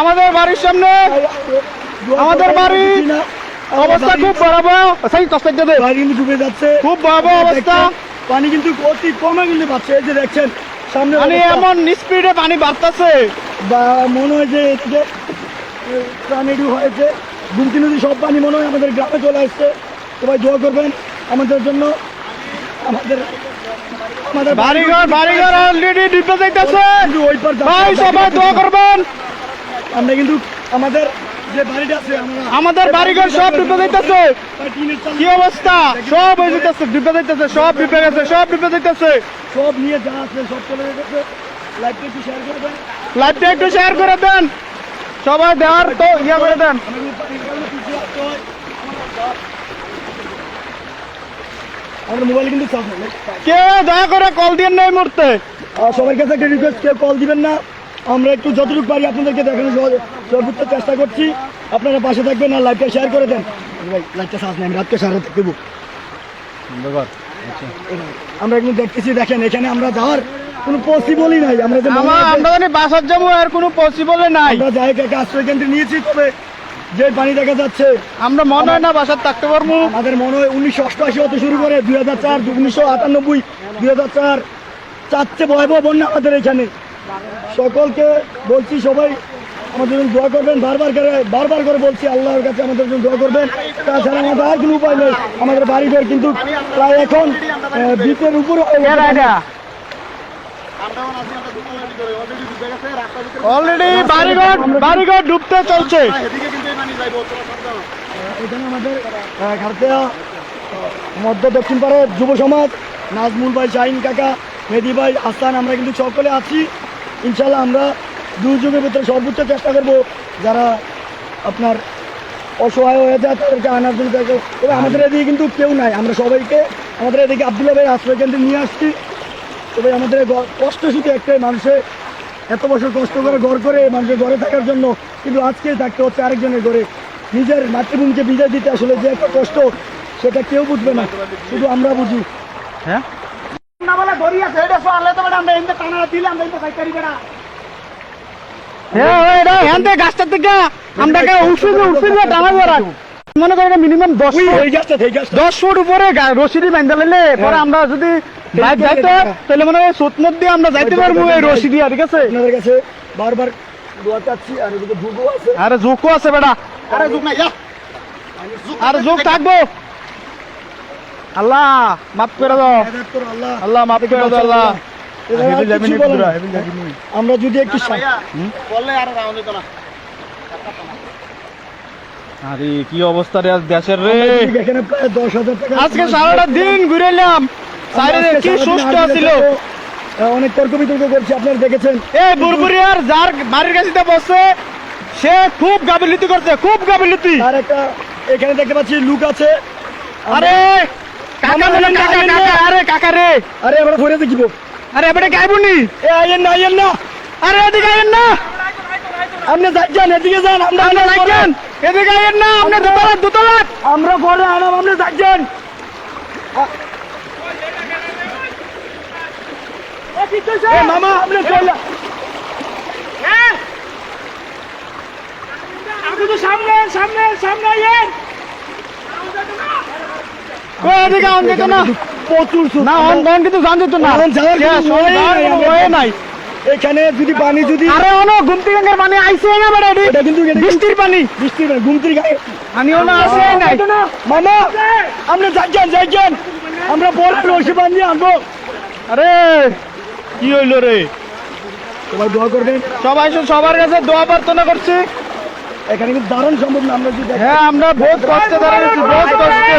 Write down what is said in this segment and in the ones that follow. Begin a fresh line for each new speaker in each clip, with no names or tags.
আমাদের বাড়ির সামনে আমাদের বাড়ি অবস্থা খুব ভয়াবহ সেই তস্তার
বাড়ি কিন্তু ডুবে যাচ্ছে।
খুব ভয়াবহ অবস্থা।
পানি কিন্তু অতি কমে কিন্তু পাচ্ছে। এই যে দেখছেন সামনে
মানে এমন স্পিডে পানি বাড়তেছে।
বা মনে হয় যে হয়েছে। গুমতি নদী সব পানি মনে হয় আমাদের গ্রামে চলে আসছে। সবাই দোয়া করবেন আমাদের জন্য। আমাদের আমাদের
বাড়িঘর বাড়িঘর অলরেডি ডুবে যাইতেছে। ভাই সবাই দোয়া করবেন।
আমরা কিন্তু আমাদের যে বাড়িটা আছে
আমাদের বাড়িঘর সব ডুবে যাইতেছে কি অবস্থা? সব হয়ে যাইতেছে ডুবে যাইতেছে সব ডুবে গেছে সব ডুবে যাইতেছে
সব নিয়ে যা আছে সব চলে যেতেছে। লাইভটা একটু শেয়ার করে দেন।
লাইভটা একটু শেয়ার করে দেন। সবাই দেওয়ার তো ইয়ে করে দেন।
আমাদের মোবাইলে কিন্তু চার্জ নেই
কে দয়া করে কল দিয়ে নেই মুহূর্তে?
আর সবার কাছে একটা রিকোয়েস্ট কেউ কল দিবেন না। আমরা একটু যতটুকু পারি আপনাদেরকে দেখানোর সর্বোচ্চ চেষ্টা করছি। আপনারা পাশে থাকবেন আর লাইভটা শেয়ার করে দেন। ভাই লাইভটা সাজ নেই আমি রাতকে সারা দেবো আমরা কিন্তু দেখতেছি দেখেন এখানে আমরা যাওয়ার কোনো পসিবলই নাই। আমরা যে মনে
আমার আমরা জানি বাসার যাব আর কোনো পসিবল নাই।
আমরা জায়গাকে আশ্রয় কেন্দ্রে নিয়েছি তবে যে পানি দেখা যাচ্ছে
আমরা মনে হয় না বাসার থাকতে পারব।
আমাদের মনে হয় উনিশশো অষ্টআশি হতে শুরু করে দুই হাজার চার উনিশশো আটানব্বই দুই হাজার চার চারটে ভয়াবহ বন্যা আমাদের এখানে। সকলকে বলছি সবাই আমাদের জন্য দোয়া করবেন বারবার করে বারবার করে বলছি আল্লাহর কাছে আমাদের জন্য দোয়া করবেন। তাছাড়া আমাদের আর কোনো উপায় নেই আমাদের বাড়িঘর কিন্তু প্রায় এখন ভিতের উপরে।
অলরেডি বাড়িঘর বাড়িঘর ডুবতে চলছে।
এখানে আমাদের ঘাটতেয়া মধ্য দক্ষিণ পাড়ার যুব সমাজ নাজমুল ভাই শাহিন কাকা মেদি ভাই আস্তান আমরা কিন্তু সকলে আছি। ইনশাল্লাহ আমরা দুর্যোগের ভিতরে সর্বোচ্চ চেষ্টা করব যারা আপনার অসহায় হয়ে যায় তাদেরকে আনার জন্য তবে আমাদের এদিকে কিন্তু কেউ নাই। আমরা সবাইকে আমাদের এদিকে আবদুল্লাহ ভাই আশ্রয় কেন্দ্রে নিয়ে আসছি। তবে আমাদের কষ্ট শুধু একটাই মানুষের এত বছর কষ্ট করে ঘর করে মানুষের ঘরে থাকার জন্য কিন্তু আজকে থাকতে হচ্ছে আরেকজনের ঘরে। নিজের মাতৃভূমিকে বিদায় দিতে আসলে যে একটা কষ্ট সেটা কেউ বুঝবে না। শুধু আমরা বুঝি।
হ্যাঁ? হ্যাঁ হ্যাঁ মনে করেন মিনিমাম দশ ফুট উপরে রশিদি বান্ধা লাইলে পরে আমরা যদি বাইক যাইতে তাহলে মনে হয় সুতমত দিয়ে আমরা যাইতে পারব এই রশি দিয়া ঠিক আছে?
আপনাদের কাছে বারবার দোয়া চাচ্ছি আর এদিকে ভুগো আছে।
আরে জোকও আছে বেটা।
আরে না যা।
আর জোক থাকব। আল্লাহ মাফ করে দাও।
আল্লাহ
আল্লাহ। মাফ করে দাও আল্লাহ।
আর না। আমরা যদি একটু
আরে কি অবস্থা রে আজ দেশের রে?
এখানে প্রায় দশ হাজার টাকা
আজকে সারাটা দিন ঘুরে এলাম। কি সুস্থ ছিল?
অনেক তর্ক বিতর্ক করছি আপনারা দেখেছেন।
এই বুরবুরিয়ার যার বাড়ির কাছে বসে সে খুব গাবিলিতি করছে খুব গাবিলিতি
আর একটা এখানে দেখতে পাচ্ছি লুক আছে।
আরে কাকা বলেন
বলেন,
কাকা কাকা আরে কাকা রে।
আরে আমরা ঘুরে দেখিব
আরে এবারে গাইবুনি
এ আইয়েন না আইয়েন না।
আরে এদিকে আইয়েন না।
আপনি যাচ্ছেন এদিকে যান আমরা
আপনি লাগছেন এদিকে আইয়েন না আপনি দুতলা দুতলা
আমরা ঘরে আনাম আপনি যাচ্ছেন মামা আপনি চলে।
সামনে সামনে সামনে আইয়েন
এখানে যদি পানি যদি
আরে অন গুমতি গঙ্গার পানি আইছে না বেটা এটা
কিন্তু
বৃষ্টির পানি।
গায়ে
পানিও না আসে নাই।
মামা আপনি যাচ্ছেন যাচ্ছেন আমরা রসি বান্ধি আনব।
আরে কি হইল রে?
সবাই দোয়া করবেন।
সবাই সবার কাছে দোয়া প্রার্থনা করছি।
এখানে কিন্তু দারুণ সম্ভব না আমরা যদি
হ্যাঁ আমরা বহুত কষ্টে দাঁড়াচ্ছি বহুত কষ্টে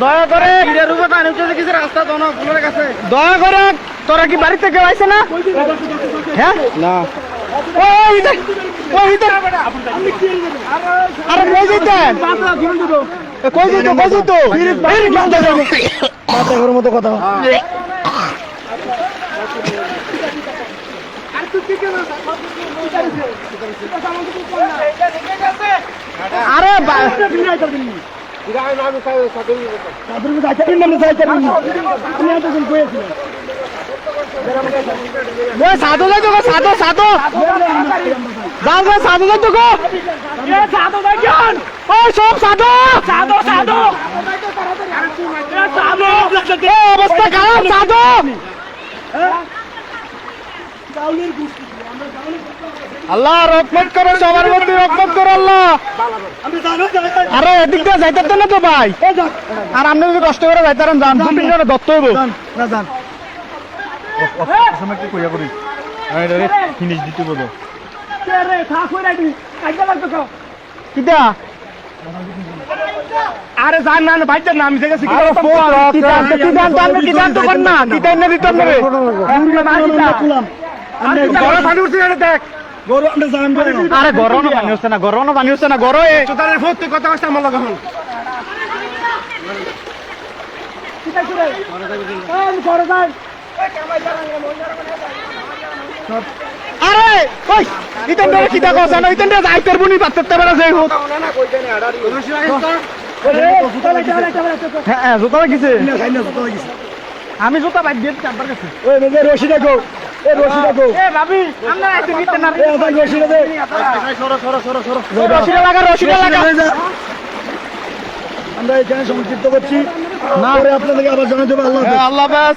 দয়া করে দয়া করে তোরা কি বাড়ি থেকে আইছে না? হ্যাঁ?
না।
আরে কই যাইতে এ, কই কই
ঘরের মতো কথা।
আরে সাধু যাই তো সাধু সাধু। যাও যাও সাধু যাই তো গো ওই সব সাধু। এ, অবস্থা খারাপ সাধু আল্লাহ রহমত করো সবার মধ্যে রহমত করো আল্লাহ আরে এদিক দিয়ে যাইতে না তো ভাই আর আপনি যদি কষ্ট করে যাইতারেন যান দত্ত হইব
যান না যান
ফিনিশ দিতে বলো কিটা
আরে জান না ভাইটার নাম থেকে
আরে ফোন কি জান তো কি জান তো আপনি কি জান তো কর না কি তাই না দিতাম না রে
খুলাম
বড় পানি উঠছে এটা দেখ।
গরু আমরা জান করে
আরে গরম পানি হচ্ছে না গরম পানি হচ্ছে না গরম এ
তোদের কথা কইছে আমার লগে হল
আরে ওই ইতেন ধরে কিটা কথা না ইতেন ধরে যাইতে পারব নি পাত্তে পারা যাই হোক। হ্যাঁ হ্যাঁ, জুতা লাগিছে। আমি জুতা বাইর দিয়ে চাপবার গেছে
ওই মেজে রশি দেখো এই রশি দেখো
এ ভাবি আমরা আইতে নিতে না
এই আসান রশি দেখো
রশিটা লাগা রশিটা লাগা।
আমরা এখানে সংক্ষিপ্ত করছি। না। আপনাদেরকে আবার জানাতে হবে আল্লাহ
আল্লাহ হাফেজ।